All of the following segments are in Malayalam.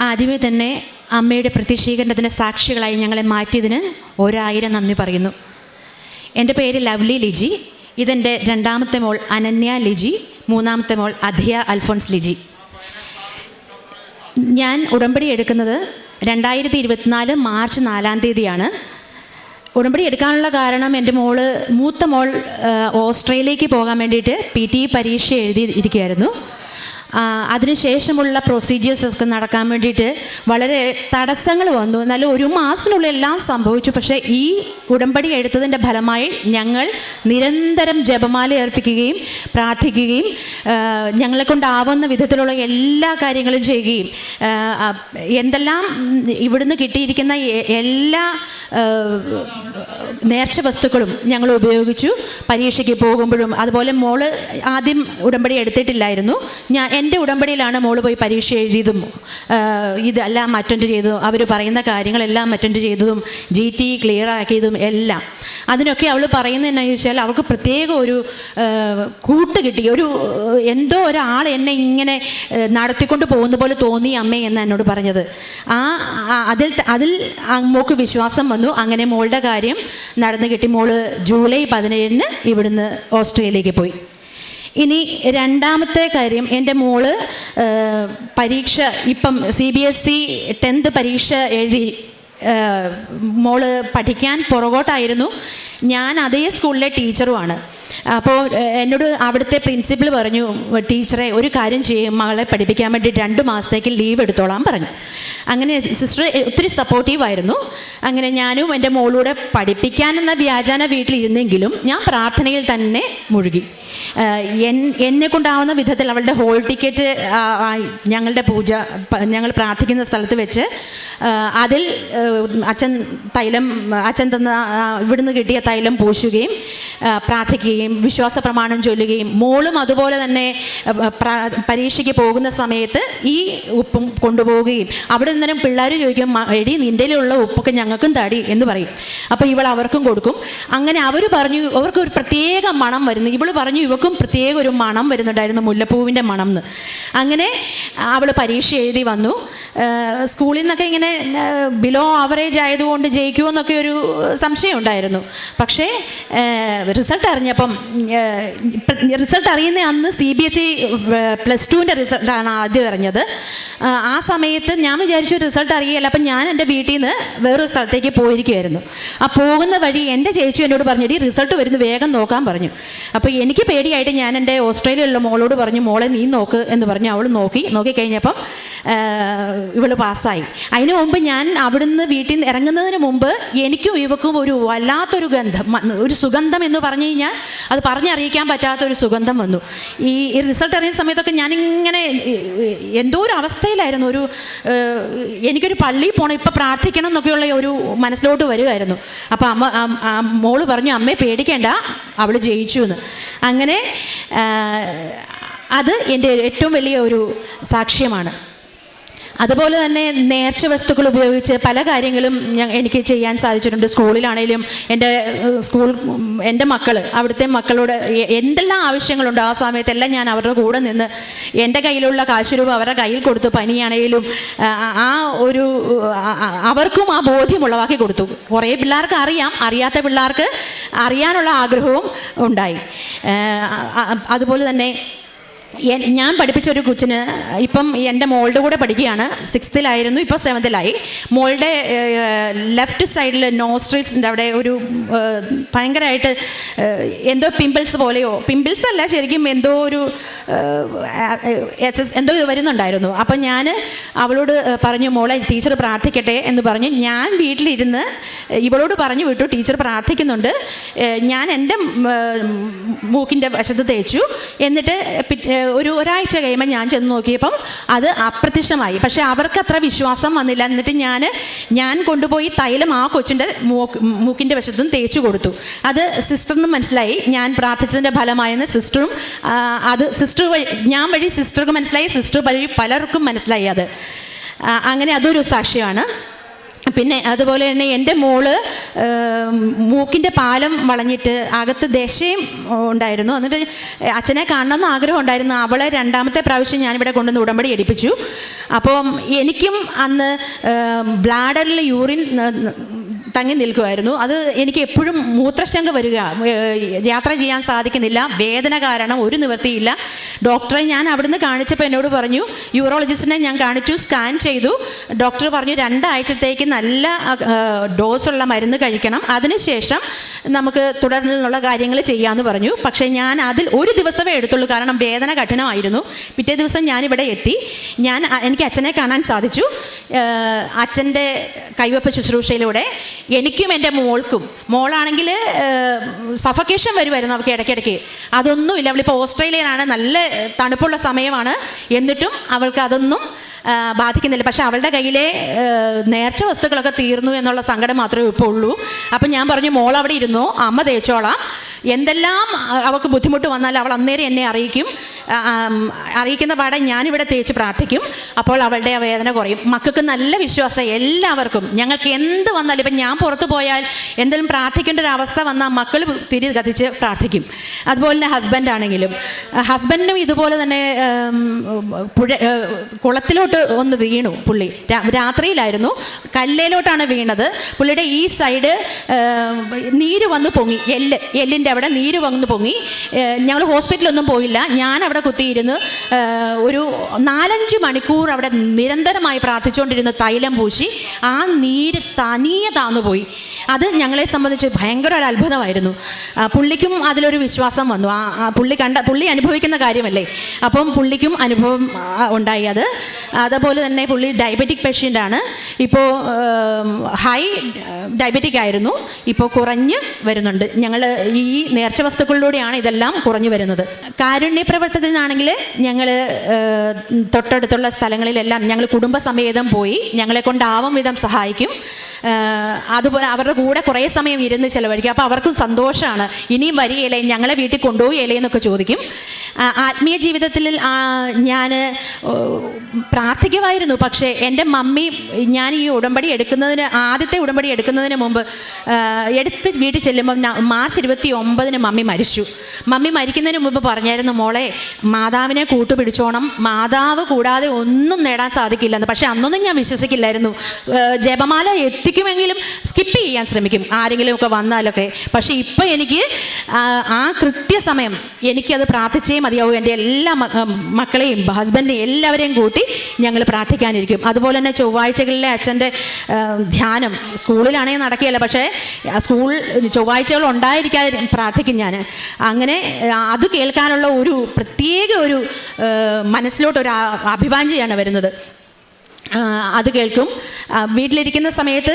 ആദ്യമേ തന്നെ അമ്മയുടെ പ്രത്യക്ഷീകരണത്തിന് സാക്ഷികളായി ഞങ്ങളെ മാറ്റിയതിന് ഒരായിരം നന്ദി പറയുന്നു. എന്റെ പേര് ലവ്ലി ലിജി. ഇതെന്റെ രണ്ടാമത്തെ മോൾ അനന്യ ലിജി. മൂന്നാമത്തെ മോൾ അധിയ അൽഫോൺസ് ലിജി. ഞാൻ ഉടമ്പടി എടുക്കുന്നത് രണ്ടായിരത്തി ഇരുപത്തിനാല് മാർച്ച് നാലാം തീയതിയാണ്. ഉടമ്പടി എടുക്കാനുള്ള കാരണം എന്റെ മോൾ മൂത്ത മോൾ ഓസ്ട്രേലിയയ്ക്ക് പോകാൻ വേണ്ടിയിട്ട് പി ടി പരീക്ഷ എഴുതി ഇരിക്കുകയായിരുന്നു ആ, അതിനുശേഷമുള്ള പ്രൊസീജിയേഴ്സ് ഒക്കെ നടക്കാൻ വേണ്ടിയിട്ട് വളരെ തടസ്സങ്ങൾ വന്നു. എന്നാലും ഒരു മാസത്തിനുള്ളിൽ എല്ലാം സംഭവിച്ചു. പക്ഷേ ഈ ഉടമ്പടി എടുത്തതിന്റെ ഫലമായി ഞങ്ങൾ നിരന്തരം ജപമാല അർപ്പിക്കുകയും പ്രാർത്ഥിക്കുകയും ഞങ്ങളെ കൊണ്ടാവുന്ന വിധത്തിലുള്ള എല്ലാ കാര്യങ്ങളും ചെയ്യുകയും എന്തെല്ലാം ഇവിടുന്ന് കിട്ടിയിരിക്കുന്ന എല്ലാ നേർച്ച വസ്തുക്കളും ഞങ്ങൾ ഉപയോഗിച്ചു. പരീക്ഷയ്ക്ക് പോകുമ്പോഴും അതുപോലെ മോൾ ആദ്യം ഉടമ്പടി എടുത്തിട്ടില്ലായിരുന്നു. ഞാൻ എന്റെ ഉടമ്പടിയിലാണ് മോൾ പോയി പരീക്ഷ എഴുതിയതും ഇതെല്ലാം അറ്റൻഡ് ചെയ്തതും അവർ പറയുന്ന കാര്യങ്ങളെല്ലാം അറ്റൻഡ് ചെയ്തതും ജി ടി ക്ലിയർ ആക്കിയതും എല്ലാം. അതിനൊക്കെ അവൾ പറയുന്നത് ചോദിച്ചാൽ അവൾക്ക് പ്രത്യേക ഒരു കൂട്ട് കിട്ടി. ഒരു എന്തോ ഒരാൾ എന്നെ ഇങ്ങനെ നടത്തിക്കൊണ്ട് പോകുന്ന പോലെ തോന്നി അമ്മ എന്ന് എന്നോട് പറഞ്ഞത്. ആ അതിൽ അതിൽ മോൾക്ക് വിശ്വാസം വന്നു. അങ്ങനെ മോളുടെ കാര്യം നടന്നു കിട്ടി. മോൾ ജൂലൈ പതിനേഴിന് ഇവിടുന്ന് ഓസ്ട്രേലിയയിലേക്ക് പോയി. ഇനി രണ്ടാമത്തെ കാര്യം എന്റെ മോൾ പരീക്ഷ ഇപ്പം C B S E tenth പരീക്ഷ എഴുതി മോൾ പഠിക്കാൻ പുറകോട്ടായിരുന്നു. ഞാൻ അതേ സ്കൂളിലെ ടീച്ചറുമാണ്. അപ്പോൾ എന്നോട് അവിടുത്തെ പ്രിൻസിപ്പൾ പറഞ്ഞു ടീച്ചറെ ഒരു കാര്യം ചെയ്യും മകളെ പഠിപ്പിക്കാൻ വേണ്ടി രണ്ട് മാസത്തേക്ക് ലീവ് എടുത്തോളാൻ പറഞ്ഞു. അങ്ങനെ സിസ്റ്റർ ഒത്തിരി സപ്പോർട്ടീവായിരുന്നു അങ്ങനെ ഞാനും എന്റെ മോളൂടെ പഠിപ്പിക്കാനെന്ന വ്യാജാന വീട്ടിലിരുന്നെങ്കിലും ഞാൻ പ്രാർത്ഥനയിൽ തന്നെ മുഴുകി. എന്നെ കൊണ്ടാവുന്ന വിധത്തിൽ അവളുടെ ഹോൾ ടിക്കറ്റ് ഞങ്ങളുടെ പൂജ ഞങ്ങൾ പ്രാർത്ഥിക്കുന്ന സ്ഥലത്ത് വെച്ച് അതിൽ അച്ഛൻ തൈലം അച്ഛൻ തന്ന ഇവിടുന്ന് കിട്ടിയ തൈലം പൂശുകയും ആ, പ്രാർത്ഥിക്കുകയും വിശ്വാസ പ്രമാണം ചൊല്ലുകയും മോളും അതുപോലെ തന്നെ പരീക്ഷയ്ക്ക് പോകുന്ന സമയത്ത് ഈ ഉപ്പും കൊണ്ടുപോവുകയും അവിടെ നിന്നും പിള്ളേർ ചോദിക്കും "മ- എടി നിന്റെയിലുള്ള ഉപ്പൊക്കെ ഞങ്ങൾക്കും തടി എന്ന് പറയും. അപ്പോൾ ഇവൾ അവർക്കും കൊടുക്കും. അങ്ങനെ അവർ പറഞ്ഞു അവർക്ക് ഒരു പ്രത്യേക മണം വരുന്നു. ഇവൾ പറഞ്ഞു ഇവക്കും പ്രത്യേക ഒരു മണം വരുന്നുണ്ടായിരുന്നു മുല്ലപ്പൂവിന്റെ മണം എന്ന് അങ്ങനെ അവൾ പരീക്ഷ എഴുതി വന്നു. സ്കൂളിൽ നിന്നൊക്കെ ഇങ്ങനെ ബിലോ ആവറേജ് ആയതുകൊണ്ട് ജയിക്കുമോ എന്നൊക്കെ ഒരു സംശയം ഉണ്ടായിരുന്നു. പക്ഷേ റിസൾട്ട് അറിഞ്ഞപ്പം റിസൾട്ട് അറിയുന്ന അന്ന് C B S E plus ടുവിന്റെ റിസൾട്ടാണ് ആദ്യം അറിഞ്ഞത്. ആ, സമയത്ത് ഞാൻ വിചാരിച്ചു റിസൾട്ട് അറിയില്ല അപ്പം ഞാൻ എന്റെ വീട്ടിൽ നിന്ന് വേറൊരു സ്ഥലത്തേക്ക് പോയിരിക്കുമായിരുന്നു ആ പോകുന്ന വഴി എന്റെ ചേച്ചി എന്നോട് പറഞ്ഞു ഈ റിസൾട്ട് വരുന്നു വേഗം നോക്കാൻ പറഞ്ഞു. അപ്പോൾ എനിക്ക് പേടിയായിട്ട് ഞാൻ എന്റെ ഓസ്ട്രേലിയയിലുള്ള മോളോട് പറഞ്ഞു മോളെ നീ നോക്ക് എന്ന് പറഞ്ഞു അവൾ നോക്കി നോക്കിക്കഴിഞ്ഞപ്പം ഇവൾ പാസ്സായി. അതിനു മുമ്പ് ഞാൻ അവിടുന്ന് വീട്ടിൽ നിന്ന് ഇറങ്ങുന്നതിന് മുമ്പ് എനിക്കും ഇവക്കും ഒരു വല്ലാത്തൊരു ഗന്ധം ഒരു സുഗന്ധം എന്ന് പറഞ്ഞു കഴിഞ്ഞാൽ അത് പറഞ്ഞറിയിക്കാൻ പറ്റാത്ത ഒരു സുഗന്ധം വന്നു. ഈ ഈ റിസൾട്ട് അറിയുന്ന സമയത്തൊക്കെ ഞാനിങ്ങനെ എന്തോ ഒരു അവസ്ഥയിലായിരുന്നു. ഒരു എനിക്കൊരു പള്ളിയിൽ പോണം ഇപ്പം പ്രാർത്ഥിക്കണം എന്നൊക്കെയുള്ള ഒരു മനസ്സിലോട്ട് വരുമായിരുന്നു അപ്പോൾ അമ്മ മോൾ പറഞ്ഞു അമ്മയെ പേടിക്കേണ്ട അവൾ ജയിച്ചു എന്ന് അങ്ങനെ അത് എന്റെ ഏറ്റവും വലിയ ഒരു സാക്ഷ്യമാണ്. അതുപോലെ തന്നെ നേർച്ച വസ്തുക്കൾ ഉപയോഗിച്ച് പല കാര്യങ്ങളും എനിക്ക് ചെയ്യാൻ സാധിച്ചിട്ടുണ്ട്. സ്കൂളിലാണെങ്കിലും എന്റെ സ്കൂൾ എന്റെ മക്കൾ അവിടുത്തെ മക്കളോട് എന്തെല്ലാം ആവശ്യങ്ങളുണ്ടോ ആ സമയത്തെല്ലാം ഞാൻ അവരുടെ കൂടെ നിന്ന് എന്റെ കയ്യിലുള്ള കാശ് രൂപ അവരുടെ കയ്യിൽ കൊടുത്തു പനിയാണേലും ആ, ഒരു അവർക്കും ആ ബോധ്യം ഉളവാക്കി കൊടുത്തു. കുറേ പിള്ളേർക്ക് അറിയാം അറിയാത്ത പിള്ളേർക്ക് അറിയാനുള്ള ആഗ്രഹവും ഉണ്ടായി. അതുപോലെ തന്നെ ഞാൻ പഠിപ്പിച്ച ഒരു കൊച്ചിന് ഇപ്പം എന്റെ മോളുടെ കൂടെ പഠിക്കുകയാണ്. സിക്സ്ത്തിലായിരുന്നു ഇപ്പോൾ സെവൻത്തിലായി മോളുടെ ലെഫ്റ്റ് സൈഡിൽ നോസ്ട്രിൽസിന്റെ അവിടെ ഒരു ഭയങ്കരമായിട്ട് എന്തോ പിമ്പിൾസ് പോലെയോ. പിമ്പിൾസ് അല്ല ശരിക്കും എന്തോ ഒരു എന്തോ വരുന്നുണ്ടായിരുന്നു. അപ്പം ഞാൻ അവളോട് പറഞ്ഞു മോളെ ടീച്ചർ പ്രാർത്ഥിക്കട്ടെ എന്ന് പറഞ്ഞു. ഞാൻ വീട്ടിലിരുന്ന് ഇവളോട് പറഞ്ഞു വിട്ടു ടീച്ചർ പ്രാർത്ഥിക്കുന്നുണ്ട്. ഞാൻ എന്റെ മൂക്കിന്റെ വശത്ത് തേച്ചു. എന്നിട്ട് ഒരു ഒരാഴ്ച കഴിയുമ്പോൾ ഞാൻ ചെന്ന് നോക്കിയപ്പം അത് അപ്രത്യക്ഷമായി. പക്ഷേ അവർക്ക് അത്ര വിശ്വാസം വന്നില്ല. എന്നിട്ട് ഞാൻ ഞാൻ കൊണ്ടുപോയി തൈലം ആ കൊച്ചിന്റെ മൂക്ക് മൂക്കിന്റെ വശത്തും തേച്ചു കൊടുത്തു. അത് സിസ്റ്ററിനും മനസ്സിലായി. ഞാൻ പ്രാർത്ഥിച്ചതിന്റെ ഫലമായെന്ന് സിസ്റ്ററും അത് സിസ്റ്റർ വഴി ഞാൻ വഴി സിസ്റ്റർക്ക് മനസ്സിലായി. സിസ്റ്റർ വഴി പലർക്കും മനസ്സിലായി അത്. അങ്ങനെ അതൊരു സാക്ഷ്യമാണ് പിന്നെ അതുപോലെ തന്നെ എന്റെ മോൾ മൂക്കിന്റെ പാലം വളഞ്ഞിട്ട് അകത്ത് ദശയും ഉണ്ടായിരുന്നു. എന്നിട്ട് അച്ഛനെ കാണണമെന്ന് ആഗ്രഹം ഉണ്ടായിരുന്നു. അവളെ രണ്ടാമത്തെ പ്രാവശ്യം ഞാനിവിടെ കൊണ്ടുവന്ന് ഉടമ്പടി എടുപ്പിച്ചു. അപ്പം എനിക്കും അന്ന് ബ്ലാഡറിൽ യൂറിൻ തങ്ങി നിൽക്കുമായിരുന്നു അത് എനിക്ക് എപ്പോഴും മൂത്രശങ്ക വരിക യാത്ര ചെയ്യാൻ സാധിക്കുന്നില്ല. വേദന കാരണം ഒരു നിവൃത്തിയില്ല. ഡോക്ടറെ ഞാൻ അവിടുന്ന് കാണിച്ചപ്പോൾ എന്നോട് പറഞ്ഞു യൂറോളജിസ്റ്റിനെ ഞാൻ കാണിച്ചു സ്കാൻ ചെയ്തു. ഡോക്ടർ പറഞ്ഞു രണ്ടാഴ്ചത്തേക്ക് നല്ല ഡോസുള്ള മരുന്ന് കഴിക്കണം. അതിനുശേഷം നമുക്ക് തുടർന്നുള്ള കാര്യങ്ങൾ ചെയ്യാമെന്ന് പറഞ്ഞു. പക്ഷേ ഞാൻ അതിൽ ഒരു ദിവസമേ എടുത്തുള്ളൂ. കാരണം വേദന കഠിനമായിരുന്നു. പിറ്റേ ദിവസം ഞാനിവിടെ എത്തി. ഞാൻ എനിക്ക് അച്ഛനെ കാണാൻ സാധിച്ചു. അച്ഛന്റെ കൈവപ്പ് ശുശ്രൂഷയിലൂടെ എനിക്കും എന്റെ മോൾക്കും. മോളാണെങ്കിൽ സഫക്കേഷൻ വരുമായിരുന്നു അവൾക്ക് ഇടയ്ക്കിടയ്ക്ക്. അതൊന്നുമില്ല. അവളിപ്പോൾ ഓസ്ട്രേലിയയിലാണ്. നല്ല തണുപ്പുള്ള സമയമാണ്. എന്നിട്ടും അവൾക്ക് അതൊന്നും ബാധിക്കുന്നില്ല. പക്ഷെ അവളുടെ കയ്യിലെ നേർച്ച വസ്തുക്കളൊക്കെ തീർന്നു എന്നുള്ള സങ്കടം മാത്രമേ ഇപ്പോൾ ഉള്ളൂ. അപ്പം ഞാൻ പറഞ്ഞു മോൾ അവിടെ ഇരുന്നു? അമ്മ തേച്ചോളാം. എന്തെല്ലാം അവൾക്ക് ബുദ്ധിമുട്ട് വന്നാൽ അവൾ അന്നേരം എന്നെ അറിയിക്കും. അറിയിക്കുന്ന പാടെ ഞാനിവിടെ തേച്ച് പ്രാർത്ഥിക്കും. അപ്പോൾ അവളുടെ വേദന കുറയും. മക്കൾക്ക് നല്ല വിശ്വാസം എല്ലാവർക്കും. ഞങ്ങൾക്ക് എന്ത് വന്നാലും ഇപ്പം ഞാൻ പുറത്തു പോയാൽ എന്തെങ്കിലും പ്രാർത്ഥിക്കേണ്ട ഒരു അവസ്ഥ വന്നാൽ മക്കൾ തിരി കത്തിച്ച് പ്രാർത്ഥിക്കും. അതുപോലെ തന്നെ ഹസ്ബൻഡ് ആണെങ്കിലും. ഹസ്ബൻഡിനും ഇതുപോലെ തന്നെ പുഴ ഏഹ്, കുളത്തിലോട്ട് ഒന്ന് വീണു പുള്ളി. രാത്രിയിലായിരുന്നു. കല്ലേലോട്ടാണ് വീണത്. പുള്ളിയുടെ ഈ സൈഡ് നീര് വന്ന് പൊങ്ങി. എല്ല് എല്ലിന്റെ അവിടെ നീര് വന്ന് പൊങ്ങി. ഞങ്ങൾ ഹോസ്പിറ്റലൊന്നും പോയില്ല. ഞാൻ അവിടെ കുത്തിയിരുന്ന് ഒരു നാലഞ്ച് മണിക്കൂർ അവിടെ നിരന്തരമായി പ്രാർത്ഥിച്ചുകൊണ്ടിരുന്ന തൈലം പൂശി. ആ നീര് തനിയെ താന്നുപോയി. അത് ഞങ്ങളെ സംബന്ധിച്ച് ഭയങ്കര ഒരു അത്ഭുതമായിരുന്നു പുള്ളിക്കും അതിലൊരു വിശ്വാസം വന്നു. ആ പുള്ളി കണ്ട പുള്ളി അനുഭവിക്കുന്ന കാര്യമല്ലേ? അപ്പം പുള്ളിക്കും അനുഭവം ഉണ്ടായി. അത് അതുപോലെ തന്നെ പുള്ളി ഡയബറ്റിക് പേഷ്യന്റ് ആണ്. ഇപ്പോൾ ഹൈ ഡയബറ്റിക് ആയിരുന്നു. ഇപ്പോൾ കുറഞ്ഞ് വരുന്നുണ്ട്. ഞങ്ങൾ ഈ നേർച്ച വസ്തുക്കളിലൂടെയാണ് ഇതെല്ലാം കുറഞ്ഞു വരുന്നത്. കാരുണ്യ പ്രവർത്തനത്തിനാണെങ്കിൽ ഞങ്ങൾ തൊട്ടടുത്തുള്ള സ്ഥലങ്ങളിലെല്ലാം ഞങ്ങൾ കുടുംബസമേതം പോയി ഞങ്ങളെ കൊണ്ടാവും വിധം സഹായിക്കും. അതുപോലെ അവരുടെ കൂടെ കുറേ സമയം ഇരുന്ന് ചിലവഴിക്കും. അപ്പോൾ അവർക്കും സന്തോഷമാണ് ഇനിയും വരികയില്ലേ? ഞങ്ങളെ വീട്ടിൽ കൊണ്ടുപോവുകയില്ലേ എന്നൊക്കെ ചോദിക്കും. ആത്മീയ ജീവിതത്തിൽ ഞാൻ പ്രാർത്ഥിക്കുമായിരുന്നു. പക്ഷേ എന്റെ മമ്മി ഞാൻ ഈ ഉടമ്പടി എടുക്കുന്നതിന് ആദ്യത്തെ ഉടമ്പടി എടുക്കുന്നതിന് മുമ്പ് എടുത്ത് വീട്ടിൽ ചെല്ലുമ്പോൾ മാർച്ച് ഇരുപത്തി ഒമ്പതിന് മമ്മി മരിച്ചു. മമ്മി മരിക്കുന്നതിന് മുമ്പ് പറഞ്ഞായിരുന്നു മോളെ മാതാവിനെ കൂട്ടുപിടിച്ചോണം. മാതാവ് കൂടാതെ ഒന്നും നേടാൻ സാധിക്കില്ലെന്ന്. പക്ഷേ അന്നൊന്നും ഞാൻ വിശ്വസിക്കില്ലായിരുന്നു. ജപമാല എത്തിക്കുമെങ്കിലും സ്കിപ്പ് ചെയ്യാൻ ശ്രമിക്കും ആരെങ്കിലും ഒക്കെ വന്നാലൊക്കെ. പക്ഷേ ഇപ്പം എനിക്ക് ആ, കൃത്യസമയം എനിക്കത് പ്രാർത്ഥിച്ചേ മതിയാവും. എന്റെ എല്ലാ മക്കളെയും ഹസ്ബൻഡിനെയും എല്ലാവരെയും കൂട്ടി ഞങ്ങൾ പ്രാർത്ഥിക്കാനിരിക്കും. അതുപോലെ തന്നെ ചൊവ്വാഴ്ചകളിലെ അച്ഛന്റെ ധ്യാനം സ്കൂളിലാണെങ്കിൽ നടക്കുകയല്ല. പക്ഷേ സ്കൂൾ ചൊവ്വാഴ്ചകൾ ഉണ്ടായിരിക്കാതെ പ്രാർത്ഥിക്കും ഞാൻ. അങ്ങനെ അത് കേൾക്കാനുള്ള ഒരു പ്രത്യേക ഒരു മനസ്സിലോട്ട് ഒരു അഭിവാഞ്ചിയാണ് വരുന്നത്. അത് കേൾക്കും. വീട്ടിലിരിക്കുന്ന സമയത്ത്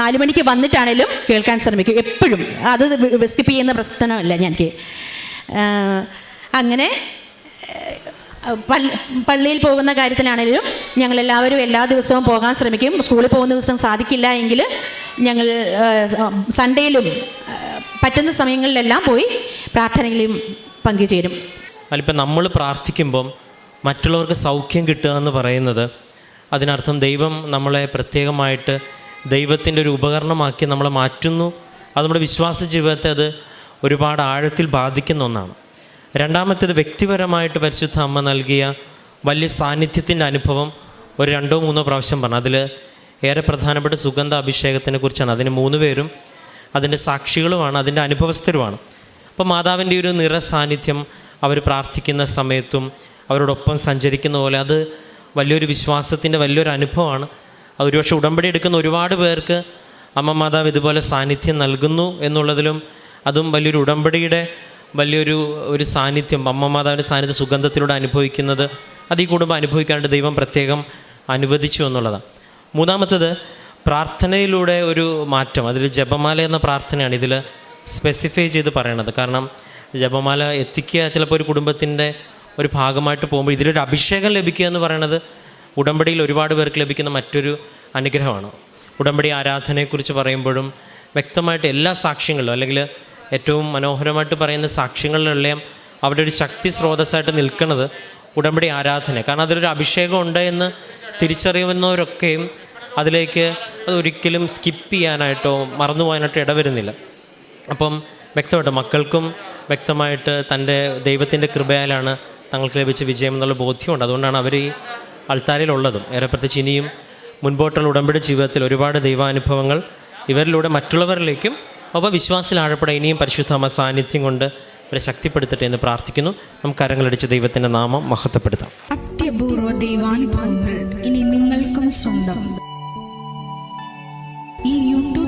നാല് മണിക്ക് വന്നിട്ടാണേലും കേൾക്കാൻ ശ്രമിക്കും. എപ്പോഴും. അത് സ്കിപ്പ് ചെയ്യുന്ന പ്രശ്നമല്ല എനിക്ക് അങ്ങനെ പള്ളിയിൽ പോകുന്ന കാര്യത്തിലാണെങ്കിലും ഞങ്ങളെല്ലാവരും എല്ലാ ദിവസവും പോകാൻ ശ്രമിക്കും. സ്കൂളിൽ പോകുന്ന ദിവസം സാധിക്കില്ല എങ്കിൽ ഞങ്ങൾ സൺഡേയിലും പറ്റുന്ന സമയങ്ങളിലെല്ലാം പോയി പ്രാർത്ഥനയിലും പങ്കുചേരും. അതിലിപ്പോൾ നമ്മൾ പ്രാർത്ഥിക്കുമ്പം മറ്റുള്ളവർക്ക് സൗഖ്യം കിട്ടുക എന്ന് പറയുന്നത് അതിനർത്ഥം ദൈവം നമ്മളെ പ്രത്യേകമായിട്ട് ദൈവത്തിന്റെ ഒരു ഉപകരണമാക്കി നമ്മളെ മാറ്റുന്നു. അത് നമ്മുടെ വിശ്വാസ ജീവിതത്തെ അത് ഒരുപാട് ആഴത്തിൽ ബാധിക്കുന്ന ഒന്നാണ്. രണ്ടാമത്തേത് വ്യക്തിപരമായിട്ട് പരിശുദ്ധ അമ്മ നൽകിയ വലിയ സാന്നിധ്യത്തിന്റെ അനുഭവം ഒരു രണ്ടോ മൂന്നോ പ്രാവശ്യം പറഞ്ഞു. അതിൽ ഏറെ പ്രധാനപ്പെട്ട സുഗന്ധ അഭിഷേകത്തിനെ കുറിച്ചാണ്. അതിന് മൂന്ന് പേരും അതിന്റെ സാക്ഷികളുമാണ് അതിന്റെ അനുഭവസ്ഥരുമാണ്. അപ്പോൾ മാതാവിന്റെ ഒരു നിറ സാന്നിധ്യം അവർ പ്രാർത്ഥിക്കുന്ന സമയത്തും അവരോടൊപ്പം സഞ്ചരിക്കുന്ന പോലെ അത് വലിയൊരു വിശ്വാസത്തിന്റെ വലിയൊരു അനുഭവമാണ്. ഒരുപക്ഷെ ഉടമ്പടി എടുക്കുന്ന ഒരുപാട് പേർക്ക് അമ്മ മാതാവ് ഇതുപോലെ സാന്നിധ്യം നൽകുന്നു എന്നുള്ളതിലും അതും വലിയൊരു ഉടമ്പടിയുടെ വലിയൊരു ഒരു സാന്നിധ്യം അമ്മ മാതാവിന്റെ സാന്നിധ്യം സുഗന്ധത്തിലൂടെ അനുഭവിക്കുന്നത് അത് ഈ കുടുംബം അനുഭവിക്കാണ്ട് ദൈവം പ്രത്യേകം അനുവദിച്ചു എന്നുള്ളതാണ്. മൂന്നാമത്തത് പ്രാർത്ഥനയിലൂടെ ഒരു മാറ്റം. അതിൽ ജപമാല എന്ന പ്രാർത്ഥനയാണ് ഇതിൽ സ്പെസിഫൈ ചെയ്ത് പറയണത്. കാരണം ജപമാല എത്തിക്കുക ചിലപ്പോൾ ഒരു കുടുംബത്തിന്റെ ഒരു ഭാഗമായിട്ട് പോകുമ്പോൾ ഇതിലൊരു അഭിഷേകം ലഭിക്കുക എന്ന് പറയുന്നത് ഉടമ്പടിയിൽ ഒരുപാട് പേർക്ക് ലഭിക്കുന്ന മറ്റൊരു അനുഗ്രഹമാണ്. ഉടമ്പടി ആരാധനയെക്കുറിച്ച് പറയുമ്പോഴും വ്യക്തമായിട്ട് എല്ലാ സാക്ഷ്യങ്ങളിലും അല്ലെങ്കിൽ ഏറ്റവും മനോഹരമായിട്ട് പറയുന്ന സാക്ഷ്യങ്ങളിലെല്ലാം അവിടെ ഒരു ശക്തി സ്രോതസ്സായിട്ട് നിൽക്കുന്നത് ഉടമ്പടി ആരാധന. കാരണം അതിലൊരു അഭിഷേകം ഉണ്ട് എന്ന് തിരിച്ചറിയുന്നവരൊക്കെയും അതിലേക്ക് അതൊരിക്കലും സ്കിപ്പ് ചെയ്യാനായിട്ടോ മറന്നു പോകാനായിട്ടോ ഇടവരുന്നില്ല. അപ്പം വ്യക്തമായിട്ട് മക്കൾക്കും വ്യക്തമായിട്ട് തന്റെ ദൈവത്തിന്റെ കൃപയാലാണ് തങ്ങൾക്ക് ലഭിച്ച വിജയം എന്നുള്ള ബോധ്യമുണ്ട്. അതുകൊണ്ടാണ് അവർ ഈ അൾത്താരയിലുള്ളതും. ഏറെ പ്രത്യേകിച്ച് ഇനിയും മുൻപോട്ടുള്ള ഉടമ്പടി ജീവിതത്തിൽ ഒരുപാട് ദൈവാനുഭവങ്ങൾ ഇവരിലൂടെ മറ്റുള്ളവരിലേക്കും ഒപ്പം വിശ്വാസത്തിൽ ആഴപ്പെടാൻ ഇനിയും പരിശുദ്ധമ സാന്നിധ്യം കൊണ്ട് ഇവരെ ശക്തിപ്പെടുത്തട്ടെ എന്ന് പ്രാർത്ഥിക്കുന്നു. നമുക്ക് കരങ്ങളടിച്ച് ദൈവത്തിന്റെ നാമം മഹത്വപ്പെടുത്താം. അത്യപൂർവ ദൈവാനുഭവങ്ങൾ ഇനി നിങ്ങൾക്കും സ്വന്തം. ഈ